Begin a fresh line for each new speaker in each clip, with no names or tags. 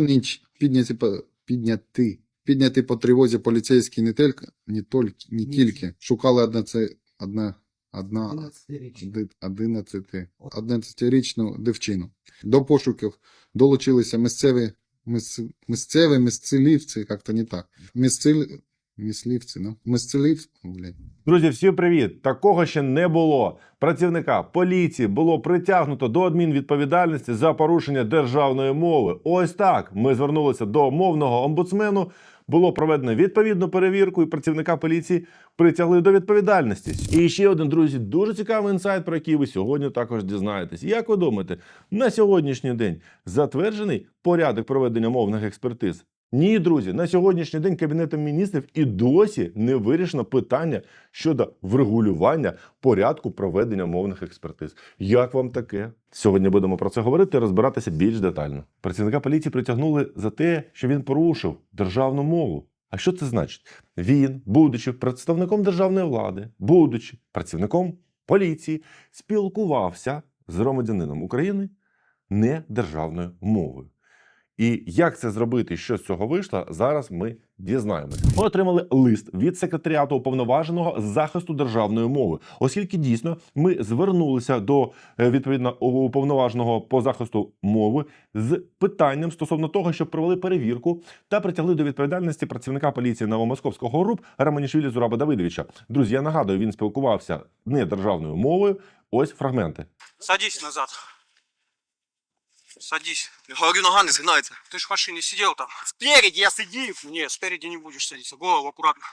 ніч підняті по підняти. Підняти по тривозі поліцейські не тільки, не тільки, не тільки. Шукали одна це одна одна
11-річний.
оди- 11 11-річну дівчину. До пошуків долучилися місцеві мис, місцеві мисцелівці, як-то не так. Мисцел, мислівці, ну? Мисцелів, блядь.
Друзі, всім привіт! Такого ще не було. Працівника поліції було притягнуто до адмінвідповідальності за порушення державної мови. Ось так. Ми звернулися до мовного омбудсмену. Було проведено відповідну перевірку, і працівника поліції притягли до відповідальності. І ще один, друзі, дуже цікавий інсайт, про який ви сьогодні також дізнаєтесь. Як ви думаєте, на сьогоднішній день затверджений порядок проведення мовних експертиз? Ні, друзі, на сьогоднішній день Кабінетом міністрів і досі не вирішено питання щодо врегулювання порядку проведення мовних експертиз. Як вам таке? Сьогодні будемо про це говорити і розбиратися більш детально. Працівника поліції притягнули за те, що він порушив державну мову. А що це значить? Він, будучи представником державної влади, будучи працівником поліції, спілкувався з громадянином України не державною мовою. І як це зробити, що з цього вийшло, зараз ми дізнаємося. Ми отримали лист від секретаріату уповноваженого захисту державної мови, оскільки дійсно ми звернулися до е, відповідно уповноваженого по захисту мови з питанням стосовно того, щоб провели перевірку та притягли до відповідальності працівника поліції Новомосковського РУП Романішвілі Зураба Давидовича. Друзі, я нагадую, він спілкувався не державною мовою. Ось фрагменти.
Садись назад. Садись.
Говорю, нога не згинається.
Ты ж в машине сидел там.
Спереді я сидів.
Не, спереди не будешь садиться. Голову аккуратно.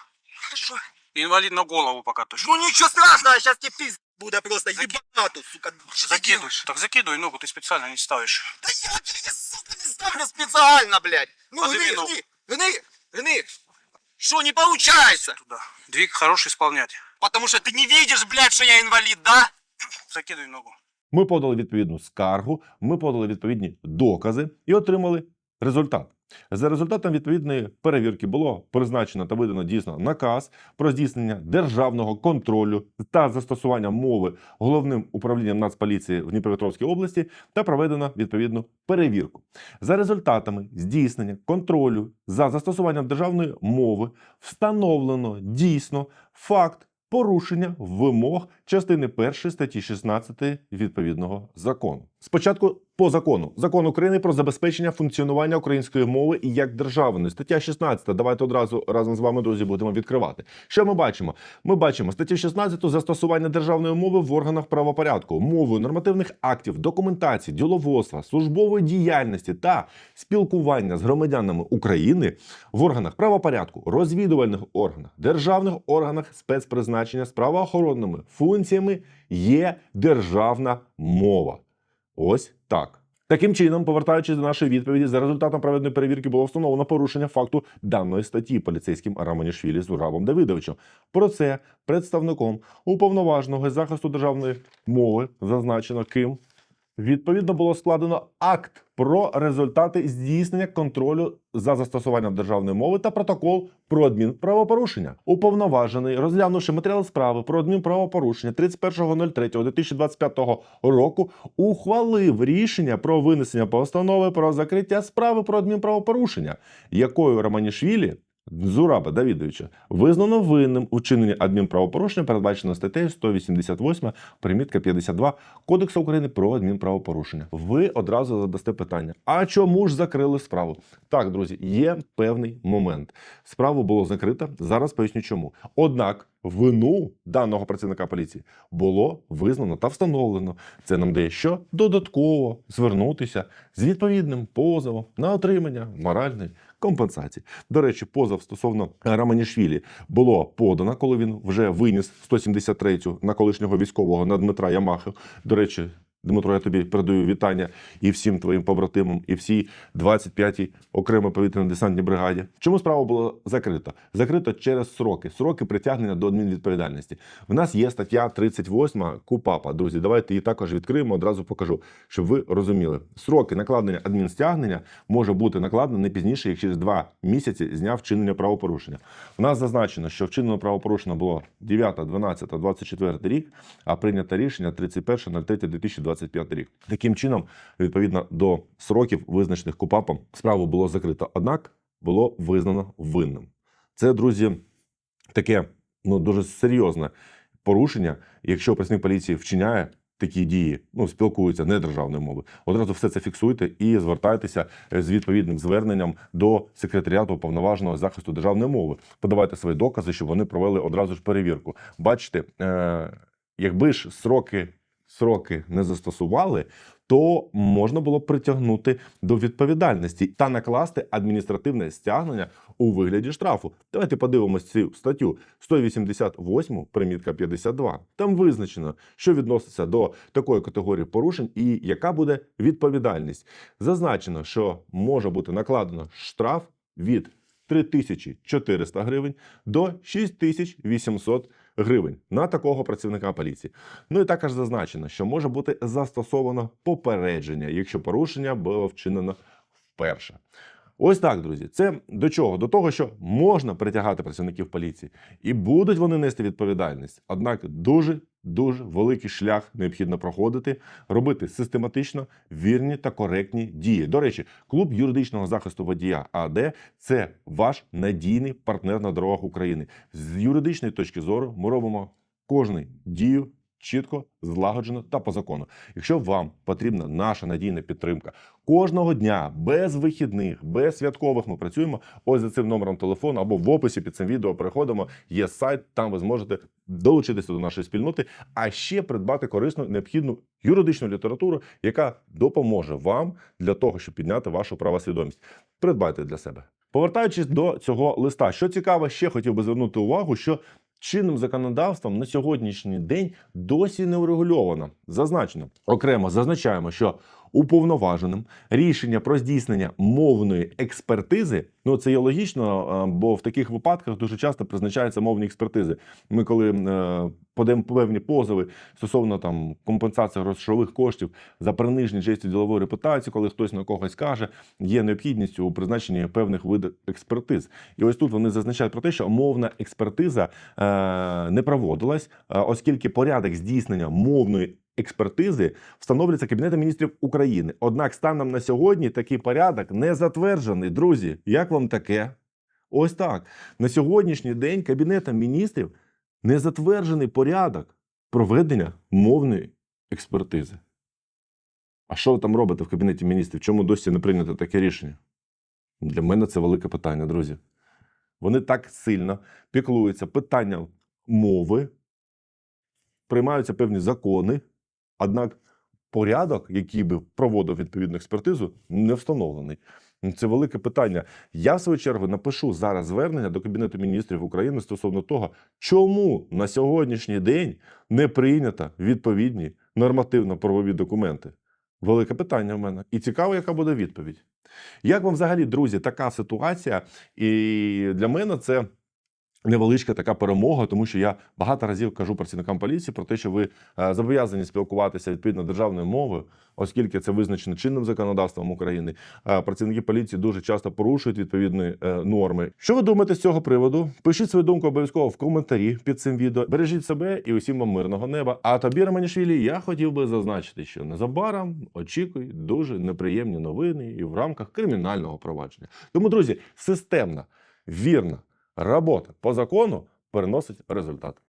Що?
Инвалид на голову пока точно.
Ну нічого страшного, зараз тебе пиз буде просто їбанато, сука. Що ти
Закидывай.
делаешь?
Так закидывай ногу, ты специально не ставишь.
Та я тебе, сука, не ставлю спеціально, блядь. Ну
А
гни,
ти ну.
гни, гни, гни. Що, не получается?
Туда. Двиг хороший исполнять.
Потому що ти не видиш, блядь, що я інвалід, да?
Закидывай ногу.
Ми подали відповідну скаргу, ми подали відповідні докази і отримали результат. За результатом відповідної перевірки було призначено та видано дійсно наказ про здійснення державного контролю та застосування мови головним управлінням Нацполіції в Дніпропетровській області та проведено відповідну перевірку. За результатами здійснення контролю за застосуванням державної мови встановлено дійсно факт порушення вимог частини 1 статті 16 відповідного закону. Спочатку по закону закон України про забезпечення функціонування української мови як державної. Стаття 16. Давайте одразу разом з вами, друзі, будемо відкривати. Що ми бачимо? Ми бачимо статтю 16 застосування державної мови в органах правопорядку, мовою нормативних актів, документації, діловодства, службової діяльності та спілкування з громадянами України в органах правопорядку, розвідувальних органах, державних органах спецпризначення з правоохоронними функціями є державна мова. Ось так. Таким чином, повертаючись до нашої відповіді, за результатом проведеної перевірки було встановлено порушення факту даної статті поліцейським Раманішвілі з Урабом Давидовичем. Про це представником уповноваженого захисту державної мови зазначено ким Відповідно було складено акт про результати здійснення контролю за застосуванням державної мови та протокол про адмінправопорушення. Уповноважений, розглянувши матеріал справи про адмінправопорушення 31.03.2025 року, ухвалив рішення про винесення постанови про закриття справи про адмінправопорушення, якою Романішвілі Зураба Давідовича визнано винним у адмінправопорушення, передбачено статтею 188, примітка 52 Кодексу України про адмінправопорушення. Ви одразу задасте питання: а чому ж закрили справу? Так, друзі, є певний момент. Справу було закрито. Зараз поясню чому. Однак вину даного працівника поліції було визнано та встановлено. Це нам дає що додатково звернутися з відповідним позовом на отримання моральної компенсації. До речі, позов стосовно Раманішвілі було подано, коли він вже виніс 173-ю на колишнього військового на Дмитра Ямахи. До речі. Дмитро, я тобі передаю вітання і всім твоїм побратимам, і всій 25-й окремій повітряно-десантній бригаді. Чому справа була закрита? Закрита через сроки, сроки притягнення до адмінвідповідальності. В нас є стаття 38 КУПАПа. Друзі, давайте її також відкриємо. Одразу покажу, щоб ви розуміли. Сроки накладення адмінстягнення може бути накладено не пізніше, як через два місяці з дня вчинення правопорушення. У нас зазначено, що вчинено правопорушення було 9, 12, 24 рік, а прийнято рішення 31.03.2025 2025 рік. Таким чином, відповідно до сроків, визначених КУПАПом, справу було закрито. Однак було визнано винним. Це, друзі, таке ну дуже серйозне порушення. Якщо працівник поліції вчиняє такі дії, ну спілкуються не державною мовою, одразу все це фіксуйте і звертайтеся з відповідним зверненням до секретаріату повноваженого захисту державної мови. Подавайте свої докази, щоб вони провели одразу ж перевірку. Бачите, е, якби ж сроки. Сроки не застосували, то можна було притягнути до відповідальності та накласти адміністративне стягнення у вигляді штрафу. Давайте подивимось цю статтю 188, примітка 52. Там визначено, що відноситься до такої категорії порушень і яка буде відповідальність. Зазначено, що може бути накладено штраф від 3400 гривень до 6800 гривень на такого працівника поліції. Ну і також зазначено, що може бути застосовано попередження, якщо порушення було вчинено вперше. Ось так, друзі. Це до чого? До того, що можна притягати працівників поліції, і будуть вони нести відповідальність. Однак дуже дуже великий шлях необхідно проходити, робити систематично вірні та коректні дії. До речі, клуб юридичного захисту водія АД це ваш надійний партнер на дорогах України. З юридичної точки зору ми робимо кожну дію чітко, злагоджено та по закону. Якщо вам потрібна наша надійна підтримка кожного дня, без вихідних, без святкових, ми працюємо ось за цим номером телефону або в описі під цим відео переходимо. Є сайт, там ви зможете долучитися до нашої спільноти, а ще придбати корисну необхідну юридичну літературу, яка допоможе вам для того, щоб підняти вашу правосвідомість. Придбайте для себе. Повертаючись до цього листа, що цікаво, ще хотів би звернути увагу, що чинним законодавством на сьогоднішній день досі не урегульовано. Зазначено окремо зазначаємо, що уповноваженим рішення про здійснення мовної експертизи. Ну це є логічно, бо в таких випадках дуже часто призначаються мовні експертизи. Ми коли е, подаємо певні позови стосовно там компенсації грошових коштів за приниження честі ділової репутації, коли хтось на когось каже, є необхідність у призначенні певних видів експертиз. І ось тут вони зазначають про те, що мовна експертиза е, не проводилась, е, оскільки порядок здійснення мовної експертизи встановлюється Кабінетом міністрів України. Однак станом на сьогодні такий порядок не затверджений. Друзі, як вам таке? Ось так. На сьогоднішній день Кабінетом міністрів не затверджений порядок проведення мовної експертизи. А що ви там робите в Кабінеті міністрів? Чому досі не прийнято таке рішення? Для мене це велике питання, друзі. Вони так сильно піклуються питанням мови, приймаються певні закони, однак порядок, який би проводив відповідну експертизу, не встановлений. Це велике питання. Я, в свою чергу, напишу зараз звернення до Кабінету міністрів України стосовно того, чому на сьогоднішній день не прийнято відповідні нормативно-правові документи. Велике питання в мене. І цікаво, яка буде відповідь. Як вам взагалі, друзі, така ситуація? І для мене це невеличка така перемога, тому що я багато разів кажу працівникам поліції про те, що ви е, зобов'язані спілкуватися відповідно державною мовою, оскільки це визначено чинним законодавством України. Е, Працівники поліції дуже часто порушують відповідні е, норми. Що ви думаєте з цього приводу? Пишіть свою думку обов'язково в коментарі під цим відео. Бережіть себе і усім вам мирного неба. А тобі, Романішвілі, я хотів би зазначити, що незабаром очікуй дуже неприємні новини і в рамках кримінального провадження. Тому, друзі, системна, вірна робота по закону переносить результат.